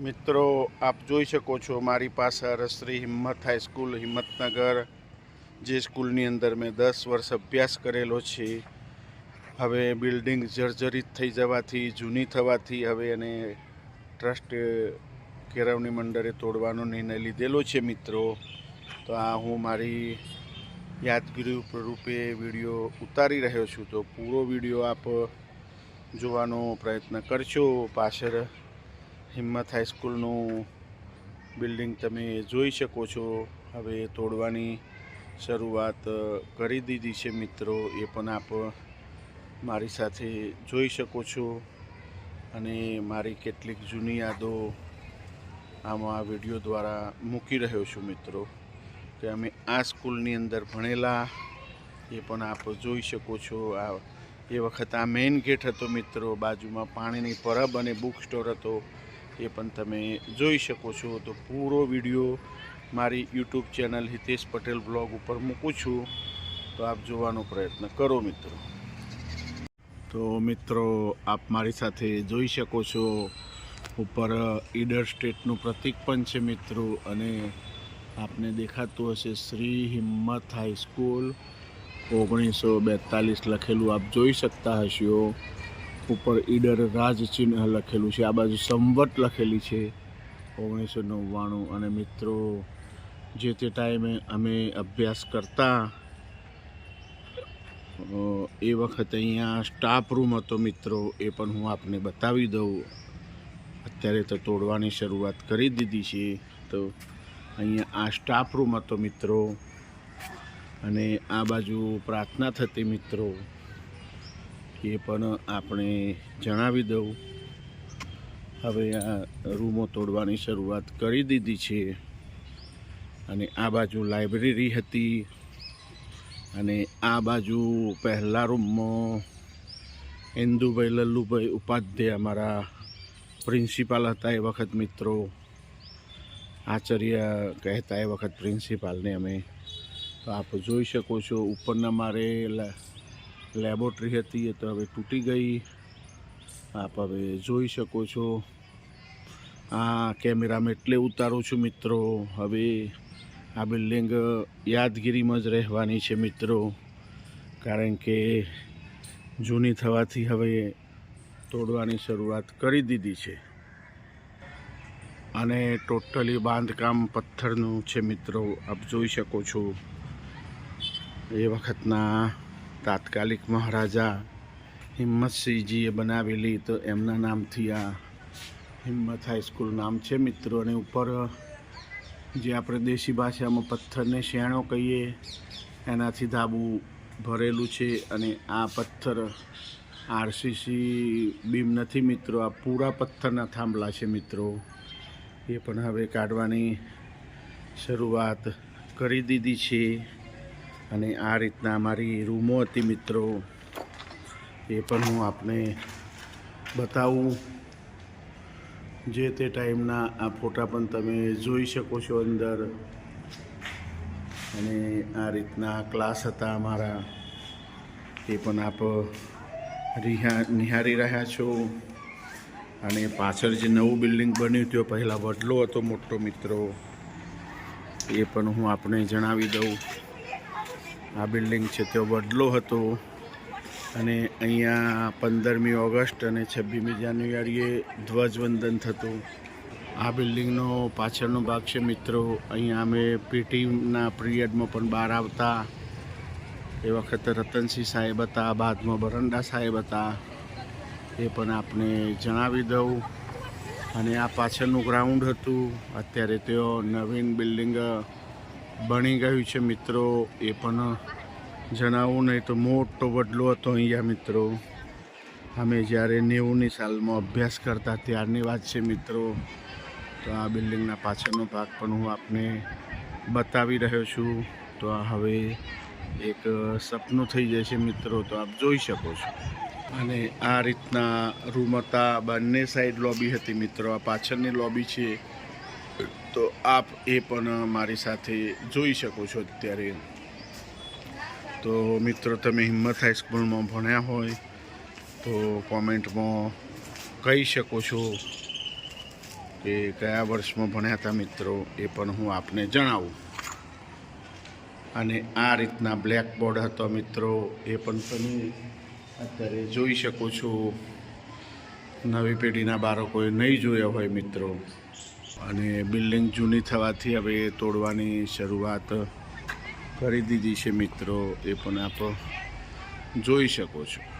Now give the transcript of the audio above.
મિત્રો, આપ જોઈ શકો છો મારી પાસે શ્રી હિંમત હાઈસ્કૂલ હિંમતનગર, જે સ્કૂલની અંદર મેં દસ વર્ષ અભ્યાસ કરેલો છે. હવે બિલ્ડિંગ જર્જરિત થઈ જવાથી, જૂની થવાથી હવે એને ટ્રસ્ટ કેળવણી મંડળે તોડવાનો નિર્ણય લીધેલો છે મિત્રો. તો આ હું મારી યાદગીરી રૂપે વીડિયો ઉતારી રહ્યો છું. તો પૂરો વીડિયો આપ જોવાનો પ્રયત્ન કરશો પાછળ હિંમત હાઈસ્કૂલનું બિલ્ડિંગ તમે જોઈ શકો છો. હવે તોડવાની શરૂઆત કરી દીધી છે મિત્રો. એ પણ આપ મારી સાથે જોઈ શકો છો. અને મારી કેટલીક જૂની યાદો આમાં વીડિયો દ્વારા મૂકી રહ્યો છું મિત્રો. કે અમે આ સ્કૂલની અંદર ભણેલા, એ પણ આપ જોઈ શકો છો. આ, એ વખત આ મેઇન ગેટ હતો મિત્રો. બાજુમાં પાણીની પરબ અને બુક સ્ટોર હતો. એ પણ તમે જોઈ શકો છો. તો પૂરો વીડિયો મારી YouTube channel Hitesh Patel blog ઉપર મૂકું છું. તો આપ જોવાનો પ્રયત્ન કરો મિત્રો. તો મિત્રો, આપ મારી સાથે જોઈ શકો છો. ઉપર ઈડર સ્ટેટનું પ્રતિક પણ છે મિત્રો. અને આપને દેખાતું હશે શ્રી હિંમત હાઈસ્કૂલ ઓગણીસો બેતાલીસ લખેલું આપ જોઈ શકતા હશો. ઉપર ઈડર રાજ ચિહ્ન લખેલું છે. આ બાજુ સંવત લખેલી છે ઓગણીસો નવ્વાણું. અને મિત્રો, જે તે ટાઈમે અમે અભ્યાસ કરતા એ વખતે અહીંયા સ્ટાફ રૂમ હતો મિત્રો. એ પણ હું આપને બતાવી દઉં. અત્યારે તો તોડવાની શરૂઆત કરી દીધી છે. તો અહીંયા આ સ્ટાફ રૂમ હતો મિત્રો. અને આ બાજુ પ્રાર્થના થતી મિત્રો. એ પણ આપણે જણાવી દઉં. હવે આ રૂમો તોડવાની શરૂઆત કરી દીધી છે. અને આ બાજુ લાઇબ્રેરી હતી. અને આ બાજુ પહેલા રૂમમાં ઇન્દુભાઈ લલ્લુભાઈ ઉપાધ્યાય અમારા પ્રિન્સિપાલ હતા એ વખત મિત્રો. આચાર્ય કહેતા એ વખત પ્રિન્સિપાલને અમે. તો આપ જોઈ શકો છો ઉપરના મારે લેબોરેટરી હતી એ તો હવે તૂટી ગઈ. આપ હવે જોઈ શકો છો. આ કેમેરામાં એટલે ઉતારું છું મિત્રો. હવે આ બિલ્ડિંગ યાદગીરીમાં જ રહેવાની છે મિત્રો. કારણ કે જૂની થવાથી હવે તોડવાની શરૂઆત કરી દીધી છે. અને ટોટલી બાંધકામ પથ્થરનું છે મિત્રો. આપ જોઈ શકો છો. એ વખતના તાત્કાલિક મહારાજા હિંમતસિંહજીએ બનાવેલી તો એમના નામથી આ હિંમત હાઈસ્કૂલ નામ છે મિત્રો. અને ઉપર જે આપણે દેશી ભાષામાં પથ્થરને શેણો કહીએ, એનાથી ધાબુ ભરેલું છે અને આ પથ્થર આરસીસી બીમ નથી મિત્રો, આ પૂરા પથ્થરના થાંભલા છે મિત્રો. એ પણ હવે કાઢવાની શરૂઆત કરી દીધી છે. અને આ રીતના અમારી રૂમો હતી મિત્રો. એ પણ હું આપને બતાવું. જે તે ટાઈમના આ ફોટા પણ તમે જોઈ શકો છો અંદર. અને આ રીતના ક્લાસ હતા અમારા. એ પણ આપ રિહા નિહાળી રહ્યા છો. અને પાછળ જે નવું બિલ્ડિંગ બન્યું તે પહેલાં વડલો હતો મોટો મિત્રો. એ પણ હું આપણે જણાવી દઉં. આ બિલ્ડિંગ છે તે વડલો હતો. અને અહીંયા પંદરમી ઓગસ્ટ અને છવ્વીસમી જાન્યુઆરીએ ધ્વજવંદન થતું. આ બિલ્ડિંગનો પાછળનો ભાગ છે, મિત્રો, અહીંયા અમે પીટીના પિરિયડમાં પણ બહાર આવતા. એ વખતે રતનસિંહ સાહેબ હતા બાદમાં બરંડા સાહેબ હતા. એ પણ આપને જણાવી દઉં. અને આ પાછળનું ગ્રાઉન્ડ હતું. અત્યારે તેઓ નવીન બિલ્ડિંગ બની ગયું છે મિત્રો, એ પણ જણાવું, નહીં તો મોટો વડલો હતો અહીંયા મિત્રો. અમે જ્યારે નેવુંની સાલમાં અભ્યાસ કરતા ત્યારની વાત છે મિત્રો. તો આ બિલ્ડિંગના પાછળનો ભાગ પણ હું આપને બતાવી રહ્યો છું. તો આ હવે એક સપનું થઈ જાય છે મિત્રો, તો આપ જોઈ શકો છો. અને આ રીતના રૂમ હતા, બંને સાઈડ લોબી હતી મિત્રો. આ પાછળની લોબી છે. તો આપ એ પણ મારી સાથે જોઈ શકો છો અત્યારે. તો મિત્રો, તમે હિંમત હાઈસ્કૂલમાં ભણ્યા હોય તો કોમેન્ટમાં કહી શકો છો કે કયા વર્ષમાં ભણ્યા હતા મિત્રો એ પણ હું આપને જણાવું. અને આ રીતના બ્લેક બોર્ડ હતો મિત્રો, એ પણ તમે અત્યારે જોઈ શકો છો. નવી પેઢીના બાળકોએ નહીં જોયા હોય મિત્રો. અને બિલ્ડિંગ જૂની થવાથી હવે તોડવાની શરૂઆત કરી દીધી છે મિત્રો. એ પણ આપ જોઈ શકો છો.